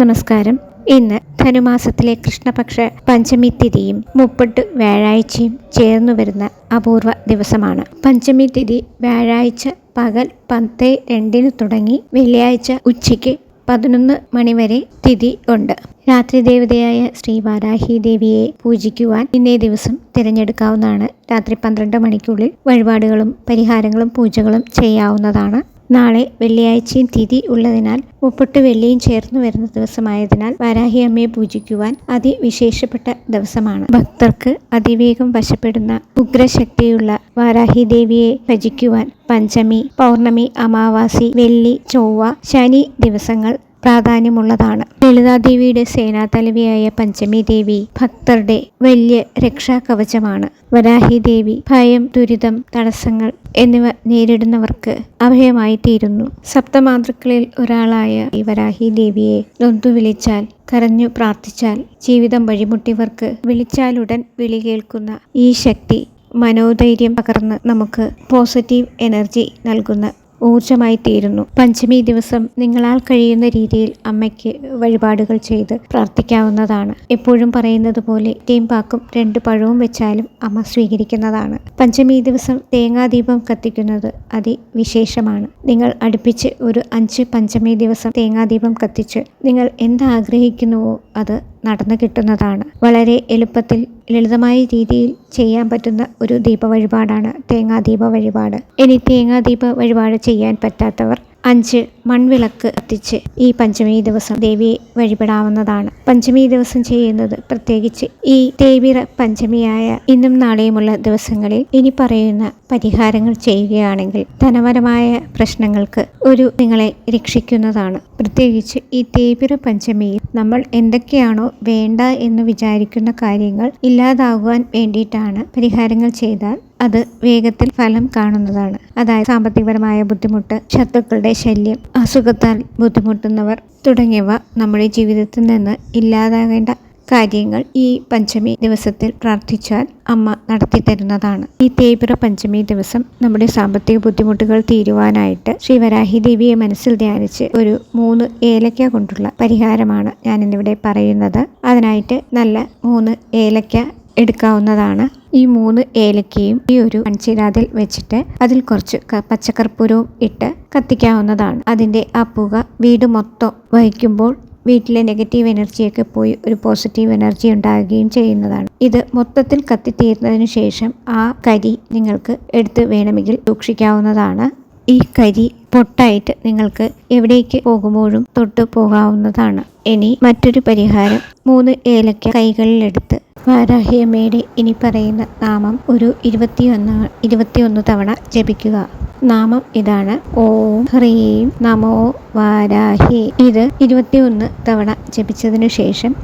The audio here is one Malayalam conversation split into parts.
നമസ്കാരം. ഇന്ന് ധനുമാസത്തിലെ കൃഷ്ണപക്ഷ പഞ്ചമി തിഥിയും മുപ്പട്ട് വ്യാഴാഴ്ചയും ചേർന്നു വരുന്ന അപൂർവ ദിവസമാണ്. പഞ്ചമി തിഥി വ്യാഴാഴ്ച പകൽ പത്ത് രണ്ടിന് തുടങ്ങി വെള്ളിയാഴ്ച ഉച്ചയ്ക്ക് പതിനൊന്ന് മണിവരെ തിഥി ഉണ്ട്. രാത്രി ദേവതയായ ശ്രീ വാരാഹി ദേവിയെ പൂജിക്കുവാൻ ഇന്നേ ദിവസം തിരഞ്ഞെടുക്കാവുന്നതാണ്. രാത്രി പന്ത്രണ്ട് മണിക്കുള്ളിൽ വഴിപാടുകളും പരിഹാരങ്ങളും പൂജകളും ചെയ്യാവുന്നതാണ്. നാളെ വെള്ളിയാഴ്ചയും തിഥി ഉള്ളതിനാൽ മുപ്പട്ട് വെള്ളിയും ചേർന്നു വരുന്ന ദിവസമായതിനാൽ വാരാഹി അമ്മയെ പൂജിക്കുവാൻ അതിവിശേഷപ്പെട്ട ദിവസമാണ്. ഭക്തർക്ക് അതിവേഗം വശപ്പെടുന്ന ഉഗ്രശക്തിയുള്ള വാരാഹി ദേവിയെ ഭജിക്കുവാൻ പഞ്ചമി പൗർണമി അമാവാസി വെള്ളി ചൊവ്വ ശനി ദിവസങ്ങൾ പ്രാധാന്യമുള്ളതാണ്. ലളിതാദേവിയുടെ സേനാതലവിയായ പഞ്ചമി ദേവി ഭക്തരുടെ വലിയ രക്ഷാകവചമാണ്. വരാഹി ദേവി ഭയം ദുരിതം തടസ്സങ്ങൾ എന്നിവ നേരിടുന്നവർക്ക് അഭയമായി തീരുന്നു സപ്തമാതൃക്കളിൽ ഒരാളായ ഈ വരാഹി ദേവിയെ നൊന്തു വിളിച്ചാൽ കരഞ്ഞു പ്രാർത്ഥിച്ചാൽ ജീവിതം വഴിമുട്ടിയവർക്ക് വിളിച്ചാലുടൻ വിളി കേൾക്കുന്ന ഈ ശക്തി മനോധൈര്യം പകർന്ന് നമുക്ക് പോസിറ്റീവ് എനർജി നൽകുന്ന ഊർജമായി തീരുന്നു പഞ്ചമി ദിവസം നിങ്ങളാൽ കഴിയുന്ന രീതിയിൽ അമ്മയ്ക്ക് വഴിപാടുകൾ ചെയ്ത് പ്രാർത്ഥിക്കാവുന്നതാണ്. എപ്പോഴും പറയുന്നത് പോലെ തേമ്പാക്കും രണ്ട് പഴവും വെച്ചാലും അമ്മ സ്വീകരിക്കുന്നതാണ്. പഞ്ചമി ദിവസം തേങ്ങാദീപം കത്തിക്കുന്നത് അതിവിശേഷമാണ് നിങ്ങൾ അടുപ്പിച്ച് ഒരു അഞ്ച് പഞ്ചമി ദിവസം തേങ്ങാദീപം കത്തിച്ച് നിങ്ങൾ എന്താഗ്രഹിക്കുന്നുവോ അത് നടന്നു കിട്ടുന്നതാണ്. വളരെ എളുപ്പത്തിൽ ലളിതമായ രീതിയിൽ ചെയ്യാൻ പറ്റുന്ന ഒരു ദീപ വഴിപാടാണ് തേങ്ങാദീപ വഴിപാട്. ഇനി തേങ്ങാദീപ വഴിപാട് ചെയ്യാൻ പറ്റാത്തവർ അഞ്ച് മൺവിളക്ക് കത്തിച്ച് ഈ പഞ്ചമി ദിവസം ദേവിയെ വഴിപെടാവുന്നതാണ്. പഞ്ചമി ദിവസം ചെയ്യുന്നത് പ്രത്യേകിച്ച് ഈ തേവിറ പഞ്ചമിയായ ഇന്നും നാളെയുമുള്ള ദിവസങ്ങളിൽ ഇനി പറയുന്ന പരിഹാരങ്ങൾ ചെയ്യുകയാണെങ്കിൽ ധനപരമായ പ്രശ്നങ്ങൾക്ക് ഒരു നിങ്ങളെ രക്ഷിക്കുന്നതാണ്. പ്രത്യേകിച്ച് ഈ തേവിറ പഞ്ചമിയിൽ നമ്മൾ എന്തൊക്കെയാണോ വേണ്ട എന്ന് വിചാരിക്കുന്ന കാര്യങ്ങൾ ഇല്ലാതാകുവാൻ വേണ്ടിയിട്ടാണ് പരിഹാരങ്ങൾ ചെയ്താൽ അത് വേഗത്തിൽ ഫലം കാണുന്നതാണ്. അതായത് സാമ്പത്തികപരമായ ബുദ്ധിമുട്ട് ശത്രുക്കളുടെ ശല്യം അസുഖത്താൽ ബുദ്ധിമുട്ടുന്നവർ തുടങ്ങിയവ നമ്മുടെ ജീവിതത്തിൽ നിന്ന് ഇല്ലാതാകേണ്ട കാര്യങ്ങൾ ഈ പഞ്ചമി ദിവസത്തിൽ പ്രാർത്ഥിച്ചാൽ അമ്മ നടത്തി തരുന്നതാണ്. ഈ തേയ്പിറ പഞ്ചമി ദിവസം നമ്മുടെ സാമ്പത്തിക ബുദ്ധിമുട്ടുകൾ തീരുവാനായിട്ട് ശ്രീവരാഹി ദേവിയെ മനസ്സിൽ ധ്യാനിച്ച് ഒരു മൂന്ന് ഏലക്ക കൊണ്ടുള്ള പരിഹാരമാണ് ഞാൻ ഇന്നിവിടെ പറയുന്നത്. അതിനായിട്ട് നല്ല മൂന്ന് ഏലക്ക എടുക്കാവുന്നതാണ്. ഈ മൂന്ന് ഏലക്കയും ഈ ഒരു മൺചിരാതിൽ വെച്ചിട്ട് അതിൽ കുറച്ച് പച്ചക്കർപ്പൂരവും ഇട്ട് കത്തിക്കാവുന്നതാണ്. അതിന്റെ ആ പുക വീട് മൊത്തം വഹിക്കുമ്പോൾ വീട്ടിലെ നെഗറ്റീവ് എനർജിയൊക്കെ പോയി ഒരു പോസിറ്റീവ് എനർജി ഉണ്ടാകുകയും ചെയ്യുന്നതാണ്. ഇത് മൊത്തത്തിൽ കത്തിത്തീർന്നതിന് ശേഷം ആ കരി നിങ്ങൾക്ക് എടുത്ത് വേണമെങ്കിൽ സൂക്ഷിക്കാവുന്നതാണ്. ഈ കരി പൊട്ടായിട്ട് നിങ്ങൾക്ക് എവിടേക്ക് പോകുമ്പോഴും തൊട്ട് പോകാവുന്നതാണ്. ഇനി മറ്റൊരു പരിഹാരം മൂന്ന് ഏലക്ക കൈകളിലെടുത്ത് വാരാഹിയമ്മയുടെ ഇനി പറയുന്ന നാമം ഒരു ഇരുപത്തിയൊന്ന് ഇരുപത്തിയൊന്ന് തവണ ജപിക്കുക. നാമം ഇതാണ് ഓം ഹ്രീം നമോ വാരാഹി. ഇത് ഇരുപത്തിയൊന്ന് തവണ ജപിച്ചതിനു ശേഷം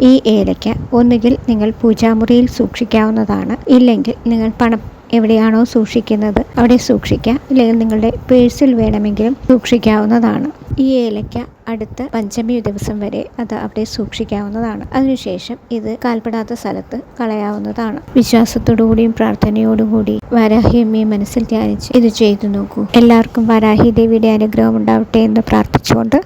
ഈ ഏലയ്ക്ക ഒന്നുകിൽ നിങ്ങൾ പൂജാമുറിയിൽ സൂക്ഷിക്കാവുന്നതാണ്. ഇല്ലെങ്കിൽ നിങ്ങൾ പണം എവിടെയാണോ സൂക്ഷിക്കുന്നത് അവിടെ സൂക്ഷിക്കാം. അല്ലെങ്കിൽ നിങ്ങളുടെ പേഴ്സിൽ വേണമെങ്കിലും സൂക്ഷിക്കാവുന്നതാണ്. ഈ ഏലയ്ക്ക അടുത്ത പഞ്ചമി ദിവസം വരെ അത് അവിടെ സൂക്ഷിക്കാവുന്നതാണ്. അതിനുശേഷം ഇത് കാൽപ്പെടാത്ത സ്ഥലത്ത് കളയാവുന്നതാണ്. വിശ്വാസത്തോടുകൂടിയും പ്രാർത്ഥനയോടുകൂടി വാരാഹിയമ്മയെ മനസ്സിൽ ധ്യാനിച്ച് ഇത് ചെയ്തു നോക്കൂ. എല്ലാവർക്കും വാരാഹി ദേവിയുടെ അനുഗ്രഹം ഉണ്ടാവട്ടെ എന്ന് പ്രാർത്ഥിച്ചുകൊണ്ട്